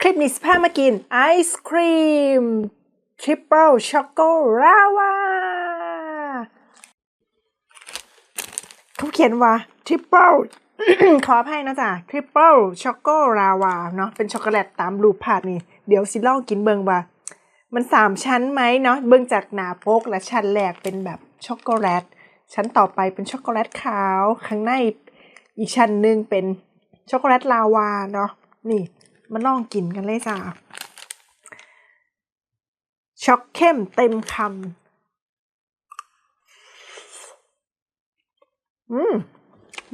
คลิปนี้สพามากินไอศครีมทริปเปิลช็อกโกลาวาเขาเขียนว่าทริปเปิลขออภัยนะจ๊ะทริปเปิลช็อกโกลาวาเนาะเป็นช็อกโกแลตตามรูปภาพนี่ เดี๋ยวสิลองกินเบิงว่า มันสามชั้นไหมเนาะเบิงจากหนาโปกและชั้นแรกเป็นแบบช็อกโกแลต ชั้นต่อไปเป็นช็อกโกแลตขาว ข้างในอีกชั้นหนึ่งเป็นช็อกโกแลตลาวาเนาะนี่ มาลองกินกันเลยจ้าช็อกเข้มเต็มคำอืม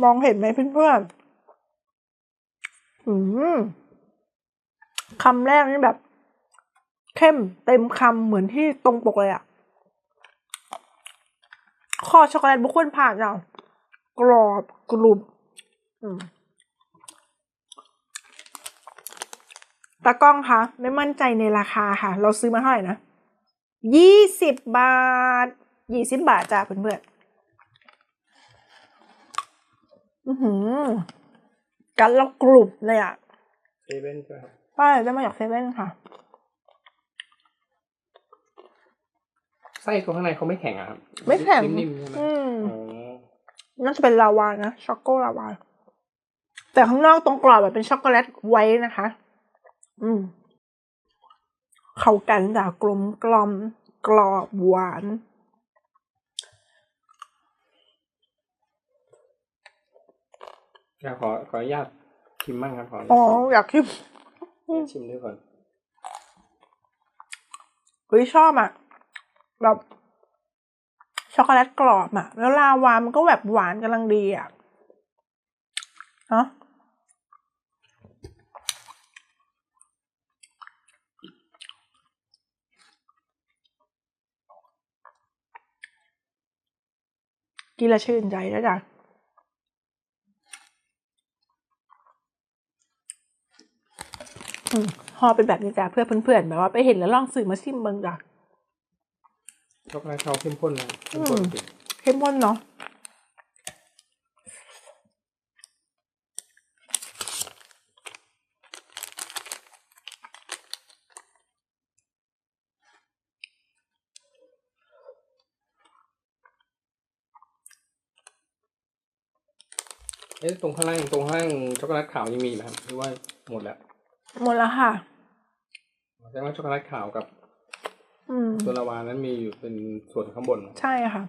มองเห็นไหมเพื่อนๆอืมคำแรกนี่แบบ เข้มเต็มคำเหมือนที่ตรงปกเลยอะข้อช็อกโกแลตบุคคลผ่านอะกรอบกรุบอืม ตากล้องคะไม่มั่นใจในราคาค่ะ เราซื้อมาเท่าไหร่นะยี่สิบบาทยี่สิบบาทจ้ะเพื่อนๆอือหือกันแล้วกรุบเลยอะเซเว่นใช่ไหมครับป้าได้มาจากเซเว่นค่ะ ไส้ตัวข้างในเขาไม่แข็งอะครับไม่แข็งนิ่มๆใช่ไหมอืมอ๋อน่าจะเป็นลาวานะช็อกโกลาวา แต่ข้างนอกตรงกรอบแบบเป็นช็อกโกแลตไว้นะคะอืม เข้ากันจากกลมกลอมกรอบหวาน อยากขอขออนุญาตชิมบ้างครับขออนุอ๋อญาตอยากคิดชิมด้วยก่อนเฮ้ยชอบอะแบบช็อกโกแลตกรอบอะ แล้วลาวามันก็แบบหวานกำลังดีอะเนาะ กินและชื่นใจแล้วจ้ะอืมห่อเป็นแบบนี้จ้ะเพื่อเพื่อนๆแบบว่าไปเห็นแล้วลองสื่อมาซิมเบิงจ้ะช็อกโกแลตเขาเข้มข้นนะเข้มข้นอืมจริงเข้มข้นเนาะ เอ๊ะตรงข้างล่างตรงข้างล่างช็อกโกแลตขาวยังมีไหมครับหรือว่าหมดแล้วหมดแล้วค่ะแสดงว่าช็อกโกแลตขาวกับอืมตัวลาวานั้นมีอยู่เป็นส่วนข้างบน ใช่ค่ะ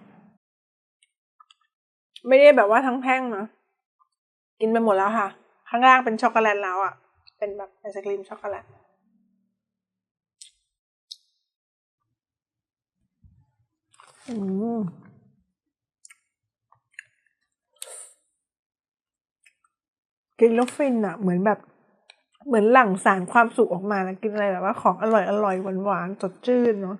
ไม่ได้แบบว่าทั้งแท่งนะกินไปหมดแล้วค่ะ ข้างล่างเป็นช็อกโกแลตแล้วอะ่ะ เป็นแบบไอศกรีมช็อกโกแลตอืม กินแล้วฟินอะ่ะเหมือนแบบเหมือนหลั่งสารความสุขออกมานะกินอะไรแบบว่าของอร่อยอร่อยหวานหวานๆสดชื่นเนาะ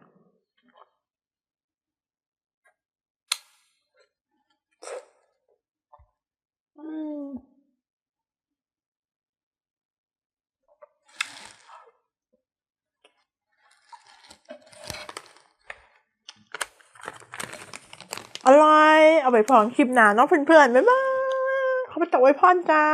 อร่อย เอาไปพรคลิปหนาเนาะเพื่อนๆ บ๊ายบาย เขาไปตกไว้พ่อนจ้า